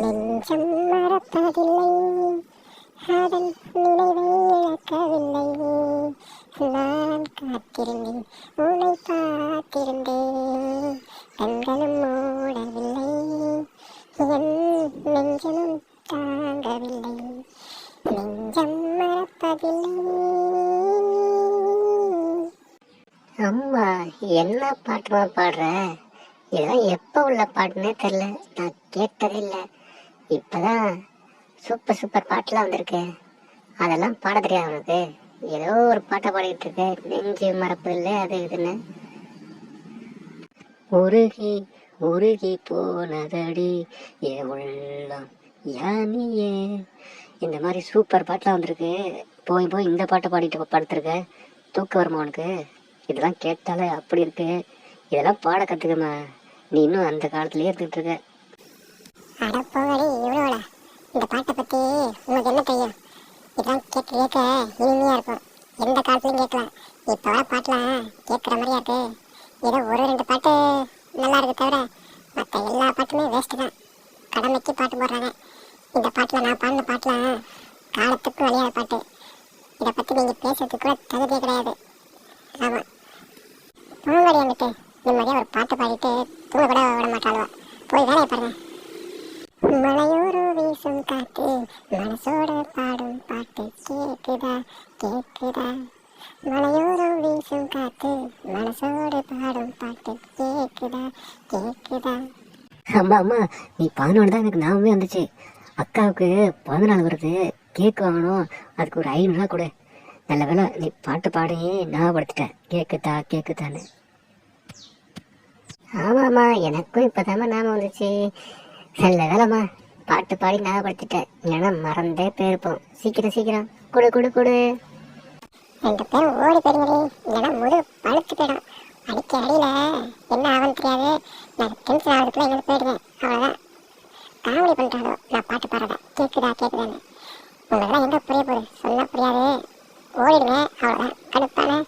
நெஞ்சம் மறப்பதில்லை. அதன் நினைவை இழக்கவில்லை. நான் காத்திருந்தேன் உன்னை பார்த்திருந்தேன். கண்களும் மூடவில்லை. என் நெஞ்சமும் தாங்கவில்லை. நெஞ்சம் மறப்பதில்லை. அம்மா என்ன பாட்டுமா பாடுற? இதெல்லாம் எப்போ உள்ள பாட்டுனே தெரில நான் கேட்டதில்லை. இப்போதான் சூப்பர் சூப்பர் பாட்டுலாம் வந்திருக்கு. அதெல்லாம் பாட தெரியாது உனக்கு. ஏதோ ஒரு பாட்டை பாடிக்கிட்டு இருக்க. நெஞ்சு மறப்பதில்லை அது இதுன்னு. உருகி உருகி போனதடி ஏ உள்ளம் யானியே. இந்த மாதிரி சூப்பர் பாட்டெலாம் வந்திருக்கு. போய் போய் இந்த பாட்டை பாடிட்டு படுத்துருக்க. தூக்கம் வருமா உனக்கு? இதெல்லாம் கேட்டாலே அப்படி இருக்கு. இதெல்லாம் பாட கற்றுக்கம்மா நீ இன்னும் அந்த காலத்துலயே இருந்துட்டு இருக்க. இந்த பாட்டை பற்றி உனக்கு என்ன தெரியும்? இதெல்லாம் கேட்க கேட்க இனிமையாக இருக்கும். எந்த காலத்துலையும் கேட்கலாம். இப்போ வர பாட்டெலாம் கேட்குற மாதிரியா இருக்கு ஏதோ ஒரு ரெண்டு பாட்டு நல்லா இருக்கு தவிர மற்ற எல்லா பாட்டுமே வேஸ்ட்டு தான். கடமைக்கு பாட்டு போடுறாங்க. இந்த பாட்டில் நான் பாடின பாட்டெலாம் காலத்துக்கு வழியாத பாட்டு. இதை பற்றி நீங்கள் பேசுறதுக்கு கூட தகுதியே கிடையாது. ஆமாம் தூங்கடி வந்துட்டு நிம்மதியாக ஒரு பாட்டு பாடிட்டு தூங்க கூட விட மாட்டாளுவா. போய் வேலையை பாருங்க. மலையோரு வீசும் காத்து மனசோட பாடும் பாட்டு கேக்குதா கேக்குதா? மலையோரம் வீசும் காத்து மனசோட பாடும் பாட்டு கேக்குதா கேக்குதா? அம்மா அம்மா நீ பானோட தான் எனக்கு ஞாபகமே வந்துச்சு. அக்காவுக்கு பிறந்த நாள் வருது. கேக் வாங்கணும். அதுக்கு ஒரு ஐநூறுரூவா கொடு. நல்ல வேலை நீ பாட்டு பாடி ஞாபகப்படுத்திட்ட. கேக்குதா கேக்குதான்னு. ஆமாம்மா எனக்கும் இப்போதாம்மா ஞாபகம் வந்துச்சு. நல்ல வேலைம்மா பாட்டு பாடி ஞாபகப்படுத்திட்டேன். இல்லைன்னா மறந்தே போயிருப்போம். சீக்கிரம் சீக்கிரம். கொடு கொடு கொடு. ரெண்டு பேரும் ஓடி போயிருங்களே இல்லைன்னா முழு பழுத்து போயிடும். அடிக்க அடியில என்ன ஆகும்னு தெரியாது. நான் டென்ஷன் ஆகிறதுக்குள்ள எங்கே போயிடுவேன். அவ்வளோதான் காமெடி பண்ணிட்டாலோ நான் பாட்டு பாடுறேன் கேட்குதா கேட்குதான்னு உங்களுக்குலாம் எங்கே புரிய போகுது? சொல்ல புரியாது. ஓடிடுங்க. அவ்வளோதான் கடுப்பான